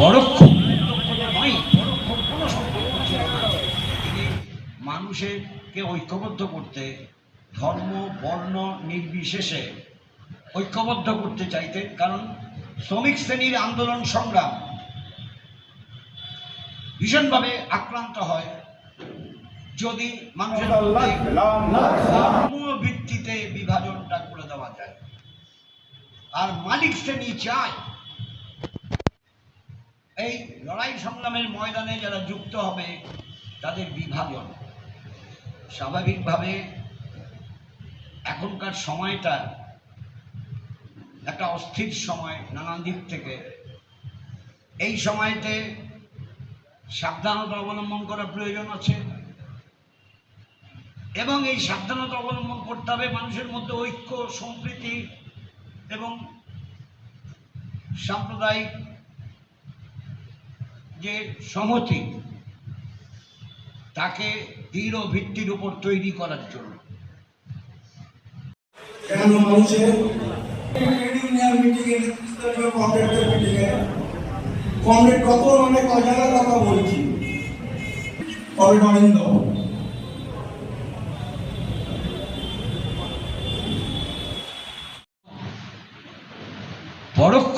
পরোক্ষ মানুষেরকে ঐক্যবদ্ধ করতে, ধর্ম, বর্ণ নির্বিশেষে ঐক্যবদ্ধ করতে চাইতেন কারণ শ্রমিক শ্রেণির আন্দোলন সংগ্রাম ভীষণভাবে আক্রান্ত হয়। যদি মানুষের ভিত্তিতে বিভাজনটা করে দেওয়া যায়, আর মালিক শ্রেণি চায় এই লড়াই সংগ্রামের ময়দানে যারা যুক্ত হবে, তাদের বিভাজন। স্বাভাবিকভাবে এখনকার সময়টা একটা অস্থির সময় নানান দিক থেকে। এই সময়তে সাবধানতা অবলম্বন করা প্রয়োজন আছে এবং এই সাবধানতা অবলম্বন করতে হবে মানুষের মধ্যে ঐক্য, সম্প্রীতি এবং সাম্প্রদায়িক যে সংহতি তাকে দৃঢ় ভিত্তির উপর তৈরি করার জন্য। এখানে মানুষের ট্রেড ইউনিয়ন মিটিংয়ে স্থানীয় কমরেডদের মিটিংয়ে কমরেড কত অনেক অজানা কথা বলছি। কমরেড অরিন্দ পরোক্ষ